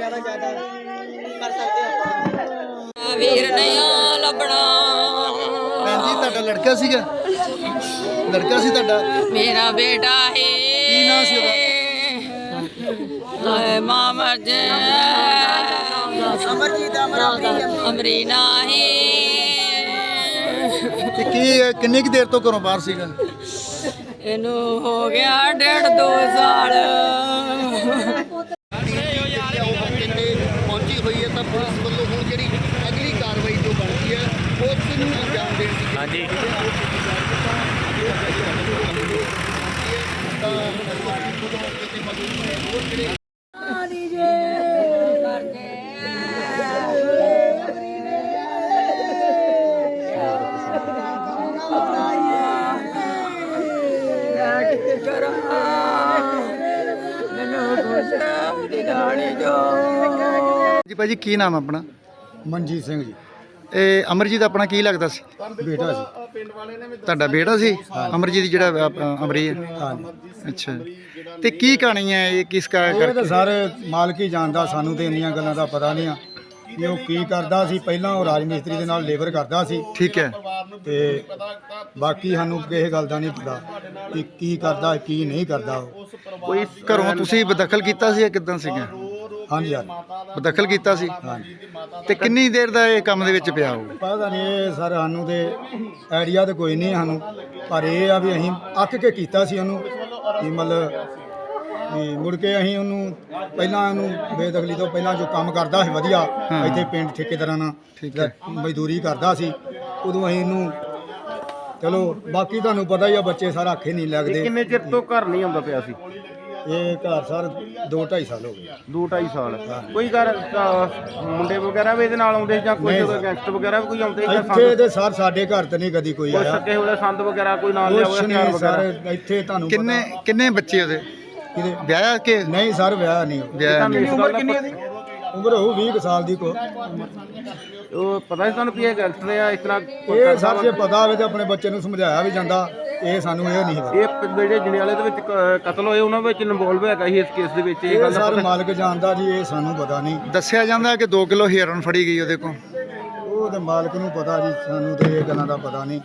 ਵਾ ਜ਼ਿਆਦਾ ਕਰ ਸਕਦੇ ਆਪਾਂ। ਵੀਰ ਨਹੀਂ ਲੱਭਣਾ। ਭੈਣ ਜੀ ਤੁਹਾਡਾ ਲੜਕਾ ਸੀਗਾ? ਲੜਕਾ ਸੀ ਤੁਹਾਡਾ? ਮੇਰਾ ਬੇਟਾ ਹੈ ਕੀ ਨਾਂ ਸੀ ਹਾਏ ਮਾਂ ਮਰ ਜੇ। ਅਮਰਜੀਤ ਅਮਰ ਅਮਰੀਨਾ ਹੈ ਤੇ ਕੀ ਕਿੰਨੀ ਕੁ ਦੇਰ ਤੋਂ ਘਰੋਂ ਬਾਹਰ ਸੀਗਾ? ਇਹਨੂੰ ਹੋ ਗਿਆ ਡੇਢ ਦੋ ਸਾਲ। ਹਾਂਜੀ। ਜੀ ਭਾਜੀ ਕੀ ਨਾਮ ਆਪਣਾ? ਮਨਜੀਤ ਸਿੰਘ ਜੀ। ਇਹ ਅਮਰਜੀਤ ਆਪਣਾ ਕੀ ਲੱਗਦਾ ਸੀ? ਬੇਟਾ ਸੀ। ਤੁਹਾਡਾ ਬੇਟਾ ਸੀ? ਅਮਰਜੀਤ ਜਿਹੜਾ ਅਮਰੀ ਹੈ। ਹਾਂਜੀ। ਅੱਛਾ। ਤੇ ਕੀ ਕਹਾਣੀ ਹੈ ਇਹ? ਕਿਸ ਕਾ ਇਹ ਤਾਂ ਕਰਕੇ? ਸਾਰੇ ਮਾਲਕ ਹੀ ਜਾਣਦਾ ਸਾਨੂੰ ਤੇ ਇੰਨੀਆਂ ਗੱਲਾਂ ਦਾ ਪਤਾ ਨਹੀਂ ਆ ਕਿ ਉਹ ਕੀ ਕਰਦਾ ਸੀ। ਪਹਿਲਾਂ ਉਹ ਰਾਜ ਮਿਸਤਰੀ ਦੇ ਨਾਲ ਲੇਬਰ ਕਰਦਾ ਸੀ। ਠੀਕ ਹੈ। ਤੇ ਬਾਕੀ ਸਾਨੂੰ ਕਿਸੇ ਗੱਲ ਦਾ ਨਹੀਂ ਪਤਾ ਕਿ ਕੀ ਕਰਦਾ ਕੀ ਨਹੀਂ ਕਰਦਾ ਉਹ। ਕੋਈ ਘਰੋਂ ਤੁਸੀਂ ਬਦਖਲ ਕੀਤਾ ਸੀ ਜਾਂ ਕਿਦਾਂ ਸੀਗਾ ਹਾਂਜੀ ਯਾਰ ਬਦਖਲ ਕੀਤਾ ਸੀ। ਹਾਂਜੀ। ਤੇ ਕਿੰਨੀ ਦੇਰ ਦਾ ਇਹ ਕੰਮ ਦੇ ਵਿੱਚ ਪਿਆ ਉਹ? ਪਤਾ ਨਹੀਂ ਇਹ ਸਰ ਸਾਨੂੰ ਤੇ ਆਈਡੀਆ ਤੇ ਕੋਈ ਨਹੀਂ ਸਾਨੂੰ। ਪਰ ਇਹ ਆ ਵੀ ਅਸੀਂ ਅੱਕ ਕੇ ਕੀਤਾ ਸੀ ਉਹਨੂੰ ਕਿ ਮਤਲਬ ਵੀ ਮੁੜ ਕੇ ਅਸੀਂ ਉਹਨੂੰ ਪਹਿਲਾਂ ਉਹਨੂੰ ਬੇਦਖਲੀ ਤੋਂ ਪਹਿਲਾਂ ਜੋ ਕੰਮ ਕਰਦਾ ਸੀ ਵਧੀਆ ਹਾਂ। ਇੱਥੇ ਪਿੰਡ ਠੇਕੇਦਾਰਾਂ ਨਾਲ ਠੀਕ ਹੈ। ਮਜ਼ਦੂਰੀ ਕਰਦਾ ਸੀ ਉਦੋਂ ਅਸੀਂ ਇਹਨੂੰ ਚਲੋ ਬਾਕੀ ਤੁਹਾਨੂੰ ਪਤਾ ਹੀ ਆ ਬੱਚੇ ਸਾਰਾ ਅੱਖੇ ਨਹੀਂ ਲੱਗਦੇ। ਕਿੰਨੇ ਚਿਰ ਤੋਂ ਘਰ ਨਹੀਂ ਆਉਂਦਾ ਪਿਆ ਸੀ? ਇਹ ਘਰ ਸਰ 2 2.5 ਸਾਲ ਹੋ ਗਏ। 2 2.5 ਸਾਲ। ਕੋਈ ਘਰ ਮੁੰਡੇ ਵਗੈਰਾ ਵੀ ਇਹਦੇ ਨਾਲ ਆਉਂਦੇ ਜਾਂ ਕੋਈ ਨਹੀਂ। ਗੈਂਗਸਟਰ ਵਗੈਰਾ ਵੀ ਕੋਈ ਆਉਂਦੇ ਜਾਂ ਇੱਥੇ ਸੰਦ? ਤੇ ਸਰ ਸਾਡੇ ਘਰ ਤੇ ਨਹੀਂ ਕਦੀ ਕੋਈ ਕੋਈ ਆਇਆ। ਸੱਕੇ ਹੋਏ ਸੰਦ ਵਗੈਰਾ ਕੋਈ ਨਾਲ ਲਿਆ ਕੁਛ ਹੋਇਆ ਹਥਿਆਰ ਨਹੀਂ ਵਗੈਰਾ? ਸਰ ਇੱਥੇ ਤੁਹਾਨੂੰ ਕਿੰਨੇ ਕਿੰਨੇ ਬੱਚੇ ਉਹਦੇ? ਕਿਹਦੇ? ਵਿਆਹਿਆ ਕਿ ਨਹੀਂ ਸਰ ਵਿਆਹ ਨਹੀਂ। ਹੋਇਆ। ਵਿਆਹ ਤੁਹਾਨੂੰ ਨਹੀਂ। ਇਸ ਗੱਲ ਦਾ ਉਮਰ ਹੋਊ 20 ਕੁ ਸਾਲ ਦੀ ਕੋ। ਉਹ ਪਤਾ ਸੀ ਤੁਹਾਨੂੰ ਵੀ ਇਹ ਗੈਂਗਸਟਰ ਆ ਇਸ ਤਰ੍ਹਾਂ ਇਹ ਸਰ। ਜੇ ਪਤਾ ਹੋਵੇ ਤੇ ਆਪਣੇ ਬੱਚੇ ਨੂੰ ਸਮਝਾਇਆ ਵੀ ਜਾਂਦਾ ਇਹ ਸਾਨੂੰ ਇਹ ਨਹੀਂ ਪਤਾ। ਇਹ ਪ- ਜਿਹੜੇ ਜੰਡਿਆਲੇ ਦੇ ਵਿੱਚ ਕ- ਕਤਲ ਹੋਏ ਉਹਨਾਂ ਵਿੱਚ ਇਨਵੋਲਵ ਹੈਗਾ ਸੀ ਇਸ ਕੇਸ ਦੇ ਵਿੱਚ ਇਹ ਇਹ ਗੱਲ ਦਾ ਸਰ ਪਤਾ- ਮਾਲਕ ਜਾਣਦਾ ਜੀ ਇਹ ਸਾਨੂੰ ਪਤਾ ਨਹੀਂ। ਦੱਸਿਆ ਜਾਂਦਾ ਕਿ 2 ਕਿਲੋ ਹੀਰਨ ਫੜੀ ਗਈ ਉਹਦੇ ਕੋਲ? ਉਹ ਤੇ ਮਾਲਕ ਨੂੰ ਪਤਾ ਜੀ ਸਾਨੂੰ ਤੇ ਇਹ ਗੱਲਾਂ ਦਾ ਪਤਾ ਨਹੀਂ।